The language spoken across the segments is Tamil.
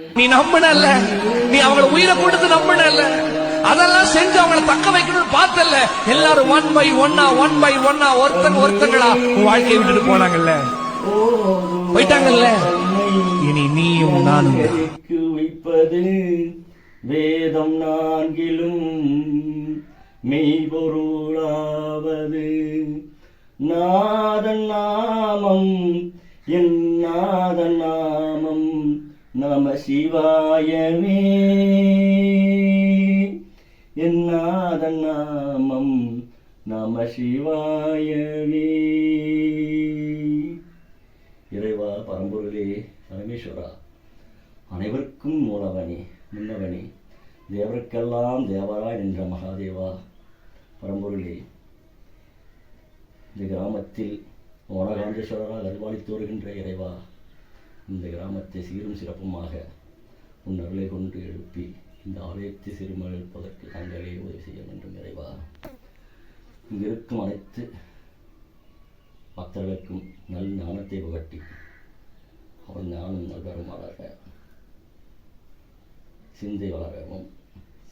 நீ நம்பினல்ல. நீ அவங்கள உயிரை கொடுத்து நம்பினல்ல. அதெல்லாம் செஞ்சு அவங்கள தக்க வைக்கணும்னு பார்த்தல்ல. எல்லாரும் ஒன் பை ஒன்னா ஒன் பை ஒன்னா ஒருத்தங்க ஒருத்தங்களா வாழ்க்கையை விட்டுட்டு போனாங்கல்ல. போயிட்டாங்கல்ல. இனி நீயும் நானும் வைப்பது வேதம் நான்கிலும் மெய்பொருளாவது. நாதன் நாமம் என் நாதன் நாமம். நம சிவாயவே என் நாமம் நம சிவாயவே இறைவா பரம்பொருளே பரமேஸ்வரா அனைவருக்கும் மூலவனே முன்னவனே தேவருக்கெல்லாம் தேவரா என்ற மகாதேவா பரம்பொருளே. இந்த கிராமத்தில் ஓனகாந்தேஸ்வரராக அருள்வாளித்து வருகின்ற இறைவா இந்த கிராமத்தை சீரும் சிறப்புமாக உன் அருளை கொண்டு எழுப்பி இந்த ஆலயத்தை சிறுமழுப்பதற்கு தங்களே உதவி செய்ய வேண்டும் இறைவா. இங்கிருக்கும் அனைத்து பக்தர்களுக்கும் நல் ஞானத்தை புகட்டி அவன் ஞானம் நல்வருமாறாக சிந்தை வளரவும்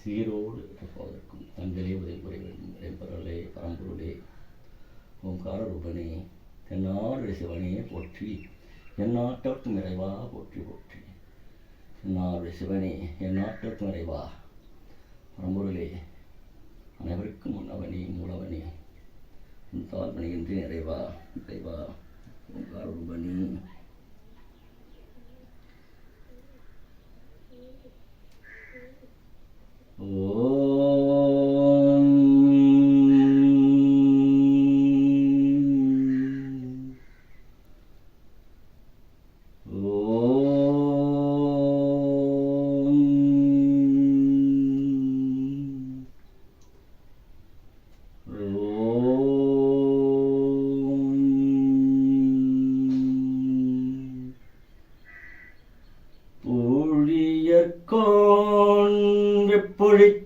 சீரோடு இருப்பதற்கும் தங்களே உதவி புரிய வேண்டும். இறைப்பொருளே பரம்பொருளே ஓம்கார ரூபனே தென்னாடு சிவனே போற்றி எந்நாட்டவர்க்கும் நிறைவா போற்றி போற்றி. என்னாருடைய சிவனே எந்நாட்டவர்க்கும் நிறைவா. பரம்பொருளே அனைவருக்கும் முன்னவனே மூலவனே. தாழ்மணியின்றி நிறைவா நிறைவா. ஓங்காரூபணி ஓம்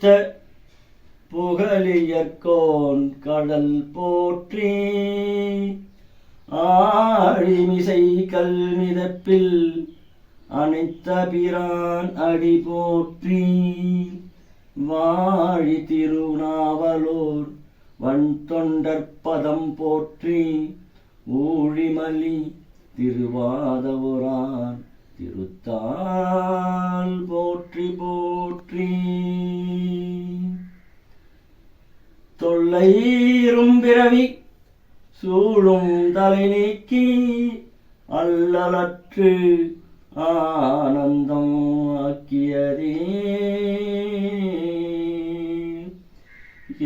பொழித்த புகழியற்கோன் கடல் போற்றி ஆழிமிசை கல்மிதப்பில் அனைத்த பிரான் அடி போற்றி வாழி திருநாவலூர் வன் தொண்டற்பதம் போற்றி ஊழிமலி திருவாதவுரான் திருத்தால் போற்றி போற்றி. தொல்லைரும் பிறவி சூழும் தலை நீக்கி அல்லலற்று ஆனந்தம் ஆக்கியதே.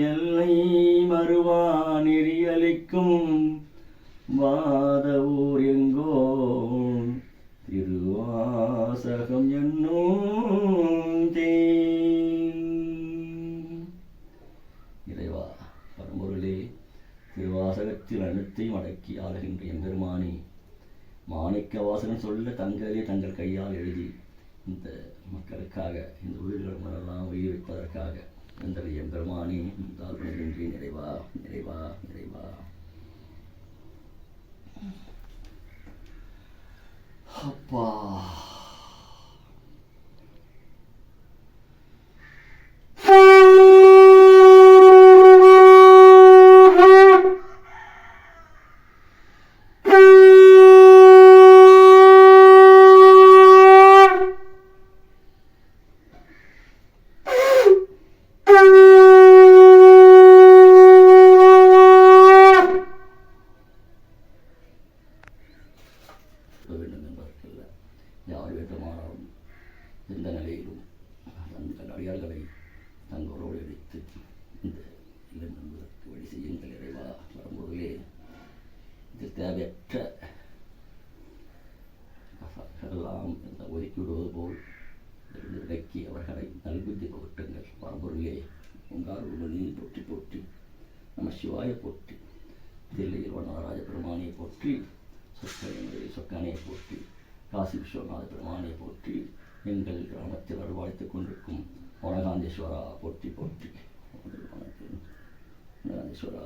எல்லை மறுவா நெறியளிக்கும் வாத ஊர் எங்கோ திருவாசகம் என்னும் அனைத்தையும் அடக்கி ஆளுகின்ற எம்பெருமானே மாணிக்க வாசகன் சொல்ல தங்களே தங்கள் கையால் எழுதி இந்த மக்களுக்காக இந்த உயிரிழமெல்லாம் உயிர் வைப்பதற்காக என்ற எம்பெருமானி தாழ்நின்றி நிறைவா நிறைவா நிறைவா அப்பா. யார் வேண்டுமானாலும் எந்த நிலையிலும் தங்கள் அடியார்களை தங்களோடு எடுத்து இந்த இல்லம் என்பதற்கு வழி செய்யுங்கள் இறைவா. வரும்பொருளே இது தேவையற்ற எல்லாம் இந்த ஒதுக்கி விடுவது போல் இருந்து விலக்கி அவர்களை நல்புத்தி புகட்டுங்கள். வரம்பொருளே உங்கார் உமனி போற்றி போற்றி நம்ம சிவாய போற்றி. தில்லையில் வண்ணராஜ பெருமானியை போற்றி சொற்கனை சொக்கனையை போற்றி. காசி விஸ்வநாத பெருமானை போற்றி எங்கள் கிராமத்தில் வருவாய்த்து கொண்டிருக்கும் வனகாந்தேஸ்வரா போற்றி போற்றி. வனகாந்தேஸ்வரா